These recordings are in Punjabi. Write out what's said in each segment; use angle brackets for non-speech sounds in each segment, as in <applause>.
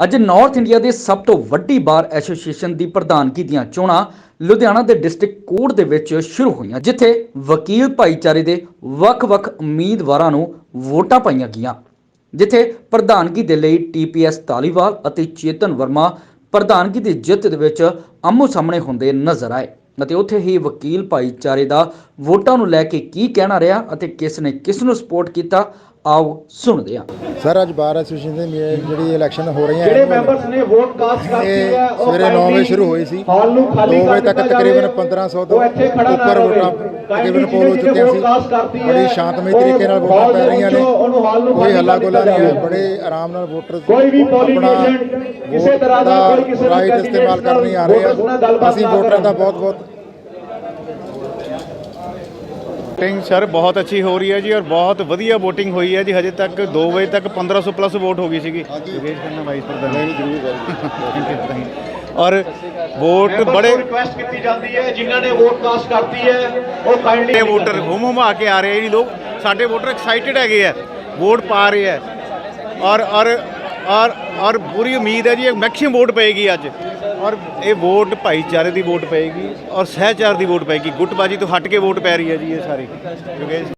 ਅੱਜ ਨਾਰਥ ਇੰਡੀਆ ਦੇ ਸਭ ਤੋਂ ਵੱਡੀ ਬਾਰ ਐਸੋਸੀਏਸ਼ਨ ਦੀ ਪ੍ਰਧਾਨਗੀ ਦੀਆਂ ਚੋਣਾਂ ਲੁਧਿਆਣਾ ਦੇ ਡਿਸਟ੍ਰਿਕਟ ਕੋਰਟ ਦੇ ਵਿੱਚ ਸ਼ੁਰੂ ਹੋਈਆਂ, ਜਿੱਥੇ ਵਕੀਲ ਭਾਈਚਾਰੇ ਦੇ ਵੱਖ-ਵੱਖ ਉਮੀਦਵਾਰਾਂ ਨੂੰ ਵੋਟਾਂ ਪਾਈਆਂ ਗਈਆਂ, ਜਿੱਥੇ ਪ੍ਰਧਾਨਗੀ ਦੇ ਲਈ ਟੀਪੀਐਸ ਧਾਲੀਵਾਲ ਅਤੇ ਚੇਤਨ ਵਰਮਾ ਪ੍ਰਧਾਨਗੀ ਦੀ ਜਿੱਤ ਦੇ ਵਿੱਚ ਆਮੋ ਸਾਹਮਣੇ ਹੁੰਦੇ ਨਜ਼ਰ ਆਏ ਅਤੇ ਉੱਥੇ ਹੀ ਵਕੀਲ ਭਾਈਚਾਰੇ ਦਾ ਵੋਟਾਂ ਨੂੰ ਲੈ ਕੇ ਕੀ ਕਹਿਣਾ ਰਿਹਾ ਅਤੇ ਕਿਸ ਨੇ ਕਿਸ ਨੂੰ ਸਪੋਰਟ ਕੀਤਾ ਆਓ ਸੁਣਦੇ ਹਾਂ ਸਰ ਅੱਜ ਬਾਰ ਐਸੋਸੀਏਸ਼ਨ ਦੀ ਮੀ- ਜਿਹੜੀ ਇਲੈਕਸ਼ਨ ਹੋ ਰਹੀਆਂ ਜਿਹੜੇ ਮੈਂਬਰਸ ਨੇ ਵੋਟ ਕਾਸਟ ਕਰਤੀ ਇਹ ਹੈ ਉਹ ਸਵੇਰੇ 9 ਵਜੇ ਸ਼ੁਰੂ ਹੋਈ ਸੀ ਹਾਲ ਨੂੰ ਖਾਲੀ 2 ਵਜੇ ਤੱਕ ਤਕਰੀਬਨ ਜਾਵੇ। 1500 ਤੋਂ ਉਹ ਇੱਥੇ ਖੜਾ ਨਾ ਉੱਪਰ ਰਹੇ। ਵੋਟਾਂ ਤਕਰੀਬਨ ਪੋਲ ਹੋ ਚੁੱਕੀਆਂ ਸੀ ਬੜੀ ਸ਼ਾਂਤਮਈ ਤਰੀਕੇ ਨਾਲ ਵੋਟਾਂ ਪੈ ਰਹੀਆਂ ਨੇ ਕੋਈ ਹੱਲਾ ਗੋਲਾ ਨਹੀਂ ਹੈ ਜਾਵੇ। ਬੜੇ ਆਰਾਮ ਨਾਲ ਵੋਟਰ ਕੋਈ ਵੀ ਆਪਣਾ agent ਕਿਸੇ ਵੋਟ ਤਰ੍ਹਾਂ ਦਾ ਕੋਈ ਕਿਸੇ ਵੀ ਰਾਈਟ ਇਸਤੇਮਾਲ ਕਰਨ ਨਹੀਂ ਆ ਰਹੇ ਆ ਅਸੀਂ ਵੋਟਰਾਂ ਦਾ। ਬਹੁਤ ਬਹੁਤ ਵੋਟਿੰਗ ਸਰ ਬਹੁਤ ਅੱਛੀ ਹੋ ਰਹੀ ਹੈ ਜੀ ਔਰ ਬਹੁਤ ਵਧੀਆ VOTING ਹੋਈ ਹੈ ਜੀ। ਹਜੇ ਤੱਕ 2 ਵਜੇ ਤੱਕ 1500 ਪਲੱਸ ਵੋਟ ਹੋ ਗਈ ਸੀਗੀ। ਯੋਗੇਸ਼ ਖੰਨਾ ਵਾਈਸ ਪ੍ਰਧਾਨ ਨਹੀਂ ਜ਼ਰੂਰ <laughs> ਔਰ ਵੋਟ ਬੜੇ ਰਿਕੁਐਸਟ ਕੀਤੀ ਜਾਂਦੀ ਹੈ ਜਿਨ੍ਹਾਂ ਨੇ ਵੋਟ ਕਾਸਟ ਕਰਤੀ ਹੈ ਉਹ ਕਾਈਂਡਲੀ ਵੋਟਰ ਹੁਮ ਹੁਮਾ ਕੇ ਆ ਰਹੇ ਜੀ ਲੋਕ। ਸਾਡੇ ਵੋਟਰ ਐਕਸਾਈਟਿਡ ਹੈਗੇ ਆ। ਵੋਟ ਪਾ ਰਹੇ ਆ। ਔਰ ਔਰ ਔਰ ਔਰ ਪੂਰੀ ਉਮੀਦ ਹੈ ਜੀ, ਇਹ ਮੈਕਸਿਮਮ ਵੋਟ ਪਏਗੀ ਅੱਜ। ਔਰ ਇਹ ਵੋਟ ਭਾਈਚਾਰੇ ਦੀ ਵੋਟ ਪਏਗੀ ਔਰ ਸਹਿਚਾਰ ਦੀ ਵੋਟ ਪਏਗੀ। ਗੁੱਟਬਾਜੀ ਤੋਂ ਹਟ ਕੇ ਵੋਟ ਪੈ ਰਹੀ ਹੈ ਜੀ ਇਹ ਸਾਰੀ।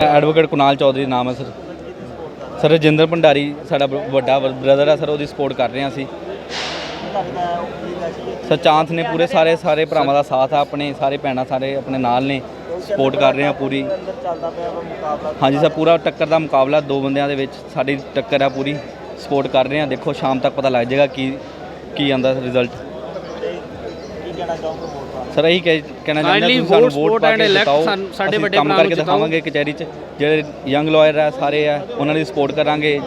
ਐਡਵੋਕੇਟ ਕੁਨਾਲ ਚੌਧਰੀ ਨਾਮ ਹੈ, ਸਰ। ਸਰ, ਰਜਿੰਦਰ ਭੰਡਾਰੀ ਸਾਡਾ ਵੱਡਾ ਬ੍ਰਦਰ ਹੈ ਸਰ, ਉਹਦੀ ਸਪੋਰਟ ਕਰ ਰਹੇ ਹਾਂ ਅਸੀਂ। ਸਰ, ਚਾਂਸ ਨੇ ਪੂਰੇ ਸਾਰੇ ਸਾਰੇ ਭਰਾਵਾਂ ਦਾ ਸਾਥ ਆ, ਆਪਣੇ ਸਾਰੇ ਭੈਣਾਂ ਸਾਰੇ ਆਪਣੇ ਨਾਲ ਨੇ ਸਪੋਰਟ ਕਰ ਰਹੇ ਹਾਂ ਪੂਰੀ। ਹਾਂਜੀ, ਸਰ, ਪੂਰਾ ਟੱਕਰ ਦਾ ਮੁਕਾਬਲਾ ਦੋ ਬੰਦਿਆਂ ਦੇ ਵਿੱਚ, ਸਾਡੀ ਟੱਕਰ ਆ ਪੂਰੀ। ਸਪੋਰਟ ਕਰ ਰਹੇ ਹਾਂ। ਦੇਖੋ ਸ਼ਾਮ ਤੱਕ ਪਤਾ ਲੱਗ ਜਾਏਗਾ ਕੀ ਕੀ ਆਂਦਾ ਰਿਜ਼ਲਟ ਸਰ ਇਹੀ ਕਹਿ- ਕਹਿਣਾ ਚਾਹੁੰਦੇ Kindly ਤੁਸੀਂ ਸਾਨੂੰ vote, ਵੋਟ support ਪਾ and ਕੇ elect ਜਿਤਾਓ ਸਾਨੂੰ- ਸਾਡੇ ਅਸੀਂ ਵੱਡੇ ਕੰਮ ਭਰਾ ਕਰਕੇ ਜਿਤਾਓ। ਦਿਖਾਵਾਂਗੇ ਕਚਹਿਰੀ 'ਚ। ਜਿਹੜੇ ਯੰਗ ਲਾਇਰ ਆ ਸਾਰੇ ਆ ਉਹਨਾਂ ਦੀ ਸਪੋਰਟ ਕਰਾਂਗੇ।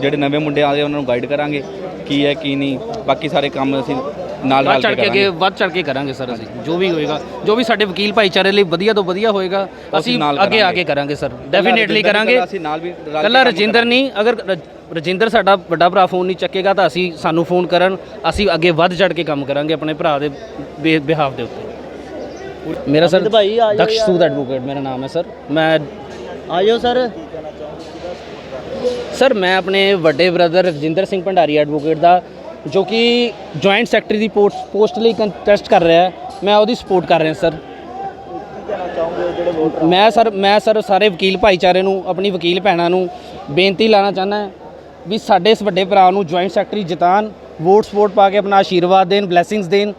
ਜਿਹੜੇ ਨਵੇਂ ਮੁੰਡੇ ਆਦੇ ਉਹਨਾਂ ਨੂੰ ਗਾਈਡ ਕਰਾਂਗੇ। ਕੀ ਹੈ ਕੀ ਨਹੀਂ। ਬਾਕੀ ਸਾਰੇ ਕੰਮ ਅਸੀਂ ਨਾਲ ਵੱਧ ਰਲ ਚੜ ਕੇ ਕੇ ਅੱਗੇ ਕਰਾਂਗੇ। ਵੱਧ ਚੜ ਕੇ ਕਰਾਂਗੇ ਸਰ ਅਸੀਂ। ਜੋ ਵੀ ਹੋਏਗਾ। ਜੋ ਵੀ ਸਾਡੇ ਵਕੀਲ ਭਾਈਚਾਰੇ ਲਈ ਵਧੀਆ ਤੋਂ ਵਧੀਆ ਹੋਏਗਾ ਅਸੀਂ ਨਾਲ ਅੱਗੇ ਆ ਕਰਾਂਗੇ। ਕੇ ਕਰਾਂਗੇ ਸਰ ਡੈਫੀਨੇਟਲੀ ਕਰਾਂਗੇ। ਅਸੀਂ ਨਾਲ ਵੀ ਰਲ ਕੇ ਕੱਲਾ ਕੰਮ ਰਜਿੰਦਰ। ਨਹੀਂ ਅਗਰ ਰਜ- ਰਜਿੰਦਰ ਸਾਡਾ ਵੱਡਾ ਭਰਾ ਫੋਨ ਨਹੀਂ ਚੱਕੇਗਾ ਤਾਂ ਅਸੀਂ ਸਾਨੂੰ ਫੋਨ ਕਰਨ ਅਸੀਂ ਅੱਗੇ ਵੱਧ ਚੜ ਕੇ ਕੰਮ ਕਰਾਂਗੇ ਆਪਣੇ ਭਰਾ ਦੇ ਬਿਹਾਫ ਦੇ ਉੱਤੇ। ਮੇਰਾ ਸਰ ਦਕਸ਼ ਸੂਦ ਐਡਵੋਕੇਟ ਮੇਰਾ ਨਾਮ ਹੈ ਸਰ। ਮੈਂ ਆਇਓ ਸਰ। ਸਰ ਮੈਂ ਆਪਣੇ ਵੱਡੇ ਬ੍ਰਦਰ ਰਜਿੰਦਰ ਸਿੰਘ ਭੰਡਾਰੀ ਐਡਵੋਕੇਟ ਦਾ ਜੋ ਕਿ ਜੁਆਇੰਟ ਸੈਕਟਰੀ ਦੀ ਪੋਸਟ ਪੋਸਟ ਲਈ ਕੰਟੈਸਟ ਕਰ ਰਿਹਾ ਹੈ। ਮੈਂ ਉਹਦੀ ਸਪੋਰਟ ਕਰ ਰਿਹਾ ਸਰ। ਮੈਂ ਸਰ ਮੈਂ ਸਰ ਸਾਰੇ ਵਕੀਲ ਭਾਈਚਾਰੇ ਨੂੰ ਆਪਣੀ ਵਕੀਲ ਭੈਣਾਂ ਨੂੰ ਬੇਨਤੀ ਲਾਣਾ ਚਾਹੁੰਦਾ ਵੀ ਸਾਡੇ ਇਸ ਵੱਡੇ ਭਰਾ ਨੂੰ ਜੁਆਇੰਟ ਸੈਕਟਰੀ ਜਿਤਾਨ ਵੋਟ ਸਪੋਰਟ ਪਾ ਕੇ ਆਪਣਾ ਆਸ਼ੀਰਵਾਦ ਦੇਣ ਬਲੇਸਿੰਗਸ ਦੇਣ,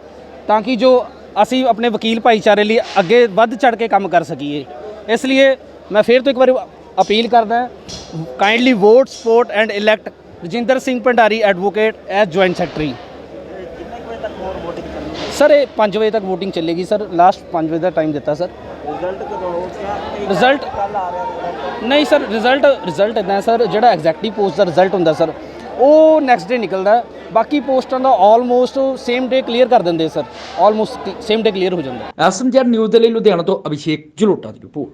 ਤਾਂ ਕਿ ਜੋ ਅਸੀਂ ਆਪਣੇ ਵਕੀਲ ਭਾਈਚਾਰੇ ਲਈ ਅੱਗੇ ਵੱਧ ਚੜ ਕੇ ਕੰਮ ਕਰ ਸਕੀਏ। ਇਸ ਲਈ ਮੈਂ ਫਿਰ ਤੋਂ ਇੱਕ ਵਾਰੀ ਅਪੀਲ ਕਰਦਾ kindly vote support and elect Rajinder Singh Bhandari advocate as joint secretary sir ਇਹ 5 ਵਜੇ ਤੱਕ VOTING ਚੱਲੇਗੀ ਸਰ। ਲਾਸਟ 5 ਵਜੇ ਦਾ ਟਾਈਮ ਦਿੱਤਾ ਸਰ। ਰਿਜ਼ਲਟ ਕਦੋਂ ਰਿਜ਼ਲਟ ਨਹੀਂ ਸਰ ਰਿਜ਼ਲਟ ਰਿਜ਼ਲਟ ਇਦਾਂ ਸਰ ਜਿਹੜਾ ਐਗਜ਼ੈਕਟਿਵ ਪੋਸਟ ਦਾ ਰਿਜ਼ਲਟ ਹੁੰਦਾ ਸਰ ਉਹ ਨੈਕਸਟ ਡੇ ਨਿਕਲਦਾ। ਬਾਕੀ ਪੋਸਟਾਂ ਦਾ ਆਲਮੋਸਟ ਸੇਮ ਡੇ ਕਲੀਅਰ ਕਰ ਦਿੰਦੇ sir. Almost same day clear ਹੋ ਜਾਂਦਾ। ਐਸਐਮਜੈਡ ਨਿਊਜ਼ ਦੇ ਲਈ ਲੁਧਿਆਣਾ ਤੋਂ ਅਭਿਸ਼ੇਕ ਜਲੋਟਾ ਦੀ ਰਿਪੋਰਟ।